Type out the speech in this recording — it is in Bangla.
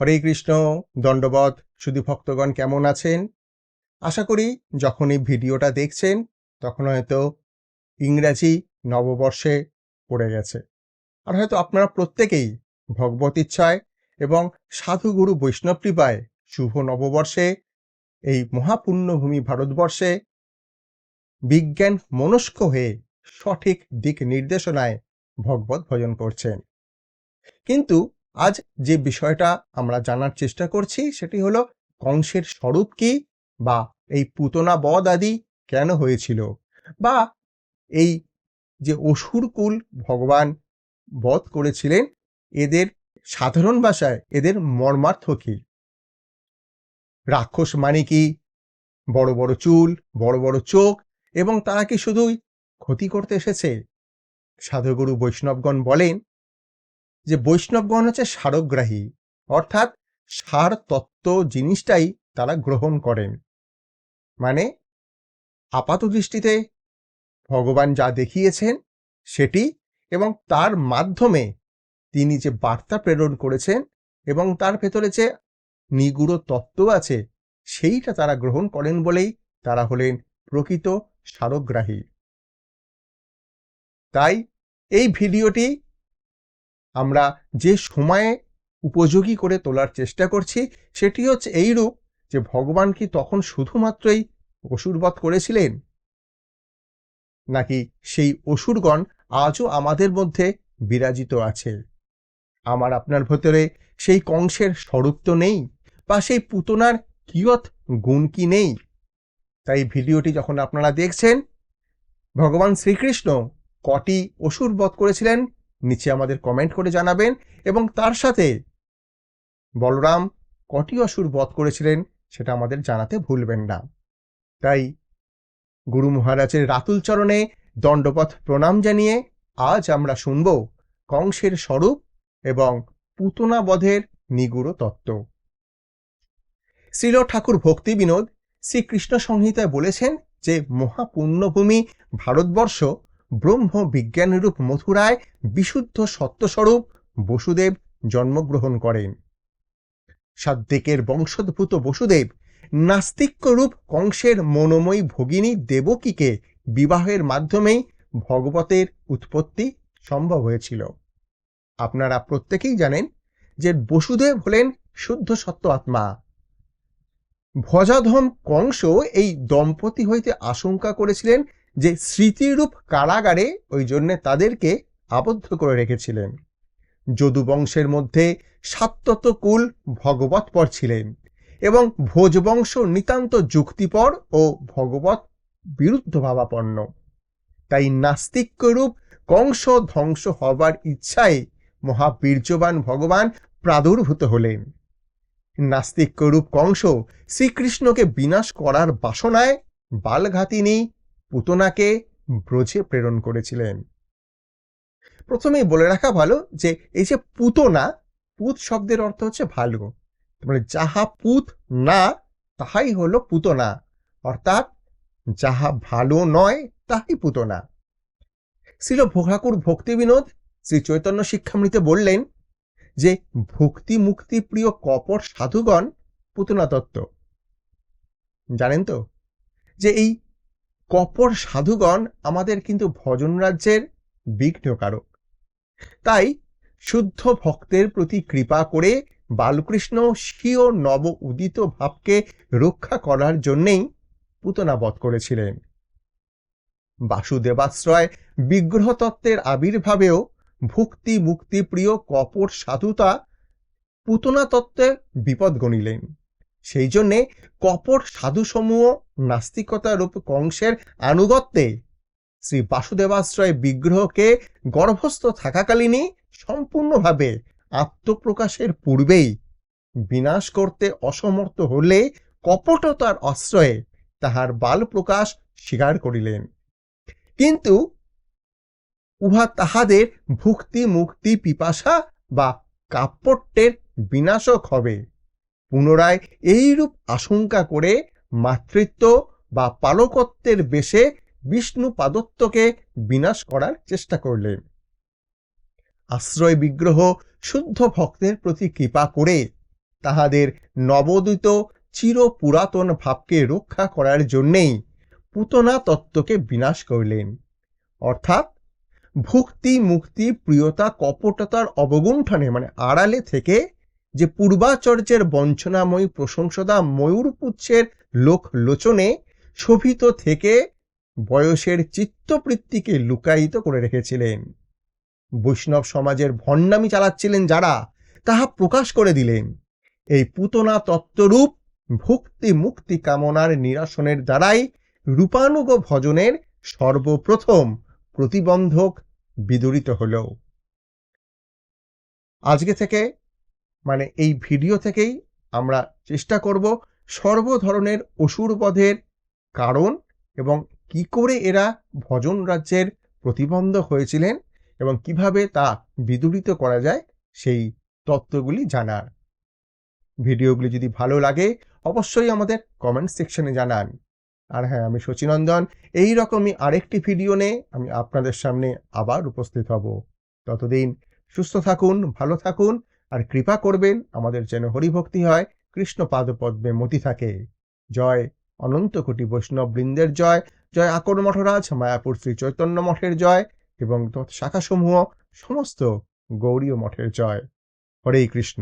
হরে কৃষ্ণ দণ্ডবধ শুধু ভক্তগণ কেমন আছেন? আশা করি যখন এই ভিডিওটা দেখছেন, তখন হয়তো ইংরাজি নববর্ষে পড়ে গেছে। আর হয়তো আপনারা প্রত্যেকেই ভগবত ইচ্ছায় এবং সাধুগুরু বৈষ্ণব কৃপায় শুভ নববর্ষে, এই মহাপুণ্যভূমি ভারতবর্ষে বিজ্ঞান মনস্ক হয়ে সঠিক দিক নির্দেশনায় ভগবত ভজন করছেন। কিন্তু আজ যে বিষয়টা আমরা জানার চেষ্টা করছি সেটি হলো, কংসের স্বরূপ কি বা এই পুতনা বধ আদি কেন হয়েছিল? বা এই যে অসুরকুল ভগবান বধ করেছিলেন, এদের সাধারণ ভাষায় এদের মর্মার্থ কি? রাক্ষস মানে কি? বড় বড় চুল, বড় বড় চোখ এবং তারা কি শুধুই ক্ষতি করতে এসেছে? সাধুগুরু বৈষ্ণবগণ বলেন যে বৈষ্ণবগণ হচ্ছে সারগ্রাহী, অর্থাৎ সার তত্ত্ব জিনিসটাই তারা গ্রহণ করেন। মানে আপাত দৃষ্টিতে ভগবান যা দেখিয়েছেন সেটি এবং তার মাধ্যমে তিনি যে বার্তা প্রেরণ করেছেন এবং তার ভেতরে যে নিগুড় তত্ত্ব আছে সেইটা তারা গ্রহণ করেন বলেই তারা হলেন প্রকৃত সারগ্রাহী। তাই এই ভিডিওটি আমরা যে সময়ে উপযোগী করে তোলার চেষ্টা করছি, সেটি হচ্ছে এইরূপ যে ভগবান কি তখন শুধুমাত্রই অসুরবধ করেছিলেন? নাকি সেই অসুরগণ আজও আমাদের মধ্যে বিরাজিত আছে? আমার আপনার ভেতরে সেই কংসের স্বরূপ তো নেই, বা সেই পুতনার কিয়ত গুণ কি নেই? তাই ভিডিওটি যখন আপনারা দেখছেন, ভগবান শ্রীকৃষ্ণ কটি অসুর বধ করেছিলেন? নিচে আমাদের কমেন্ট করে জানাবেন এবং তার সাথে বলরাম কটি অসুর বধ করেছিলেন সেটা আমাদের জানাতে ভুলবেন না। তাই গুরু মহারাজের রাতুল চরণে দণ্ডপথ প্রণাম জানিয়ে আজ আমরা শুনব কংসের স্বরূপ এবং পুতনা বধের নিগুড় তত্ত্ব। শ্রীল ঠাকুর ভক্তি বিনোদ শ্রীকৃষ্ণ সংহিতায় বলেছেন যে মহাপুণ্যভূমি ভারতবর্ষ ব্রহ্ম বিজ্ঞানরূপ মথুরায় বিশুদ্ধ সত্যস্বরূপ বসুদেব জন্মগ্রহণ করেন। সাদ্দিকের বংশোদ্ভূত বসুদেব নাস্তিক্যরূপ কংসের মনোময়ী ভগিনী দেবকীকে বিবাহের মাধ্যমেই ভগবতের উৎপত্তি সম্ভব হয়েছিল। আপনারা প্রত্যেকেই জানেন যে বসুদেব হলেন শুদ্ধ সত্য আত্মা। ভজাধম কংস এই দম্পতি হইতে আশঙ্কা করেছিলেন যে স্মৃতিরূপ কারাগারে ওই জন্যে তাদেরকে আবদ্ধ করে রেখেছিলেন। যদুবংশের মধ্যে সাত্তত কুল ভগবৎপর ছিলেন এবং ভোজবংশ নিতান্ত যুক্তিপর ও ভগবত বিরুদ্ধ ভাবাপন্ন। তাই নাস্তিক্যরূপ কংস ধ্বংস হবার ইচ্ছায় মহাবীর্যবান ভগবান প্রাদুর্ভূত হলেন। নাস্তিক্যরূপ কংস শ্রীকৃষ্ণকে বিনাশ করার বাসনায় বালঘাতিনী পুতনাকে ব্রজে প্রেরণ করেছিলেন। প্রথমেই বলে রাখা ভালো যে, এই যে পুতনা, পুত শব্দের অর্থ হচ্ছে ভালো মানে যাহা পুত না, তাহাই হলো পুতনা। অর্থাৎ যাহা ভালো নয়, তাহাই পুতনা। ছিল ভোগাকুর ভক্তি বিনোদ শ্রী চৈতন্য শিক্ষামৃতে বললেন যে, ভক্তি মুক্তি প্রিয় কপট সাধুগণ পুতনা তত্ত্ব। জানেন তো? যে এই কপর সাধুগণ আমাদের কিন্তু ভজন রাজ্যের বিঘ্নকারক তাই শুদ্ধ ভক্তের প্রতি কৃপা করে বালকৃষ্ণ স্বীয় নব উদিত ভাবকে রক্ষা করার জন্যেই পুতনাবধ করেছিলেন। বাসুদেবাশ্রয় বিগ্রহ তত্ত্বের আবির্ভাবেও ভক্তি মুক্তি প্রিয় কপট সাধুতা পুতনা তত্ত্বে বিপদ গণিলেন। সেই জন্যে কপট সাধুসমূহ নাস্তিকতা রূপ কংসের আনুগত্যে শ্রী বাসুদেবাশ্রয় বিগ্রহকে গর্ভস্থ থাকাকালীনই সম্পূর্ণভাবে আত্মপ্রকাশের পূর্বেই বিনাশ করতে অসমর্থ হলে কপটতার আশ্রয়ে তাহার বাল প্রকাশ স্বীকার করিলেন। কিন্তু উহা তাহাদের ভুক্তি মুক্তি পিপাসা বা কাপট্যের বিনাশক হবে। পুনরায় এইরূপ আশঙ্কা করে মাতৃত্ব বা পালকত্বের বেশে বিষ্ণু পাদত্বকে বিনাশ করার চেষ্টা করলেন। আশ্রয় বিগ্রহ শুদ্ধ ভক্তের প্রতি কৃপা করে তাহাদের নবোদিত চির পুরাতন ভাবকে রক্ষা করার জন্যেই পুতনা তত্ত্বকে বিনাশ করিলেন। অর্থাৎ ভুক্তি, মুক্তি, প্রিয়তা, কপটতার অবগুণ্ঠনে মানে আড়ালে থেকে যে পূর্বাচর্যের বঞ্চনাময়ী প্রশংসদা ময়ূরপুচ্ছের লোক লোচনে শোভিত থেকে বয়সের চিত্তবৃত্তিকে লুকায়িত করে রেখেছিলেন। বৈষ্ণব সমাজের ভণ্ডামি চালাচ্ছিলেন যারা, তাহা প্রকাশ করে দিলেন। এই পুতনা তত্ত্বরূপ ভক্তি মুক্তি কামনার নিরাসনের দ্বারাই রূপানুগ ভজনের সর্বপ্রথম প্রতিবন্ধক বিদরিত হল। আজকে থেকে মানে এই ভিডিও থেকেই আমরা চেষ্টা করব সর্ব ধরনের অসুরবধের কারণ এবং কি করে এরা ভজন রাজ্যের প্রতিবন্ধক হয়েছিলেন এবং কীভাবে তা বিদূরিত করা যায় সেই তত্ত্বগুলি জানার। ভিডিওগুলি যদি ভালো লাগে, অবশ্যই আমাদের কমেন্ট সেকশনে জানান। আর হ্যাঁ আমি শচীনন্দন, এই রকমই আরেকটি ভিডিও নিয়ে আমি আপনাদের সামনে আবার উপস্থিত হব। ততদিন সুস্থ থাকুন, ভালো থাকুন আর কৃপা করবেন, আমাদের যেন হরিভক্তি হয়, কৃষ্ণ পাদপদ্মে মতি থাকে। জয় অনন্ত কোটি বৈষ্ণব বৃন্দের জয় জয় আকর মঠরাজ, মায়াপুর শ্রী চৈতন্য মঠের জয় এবং শাখাসমূহ সমস্ত গৌরীয় মঠের জয়। হরেই কৃষ্ণ।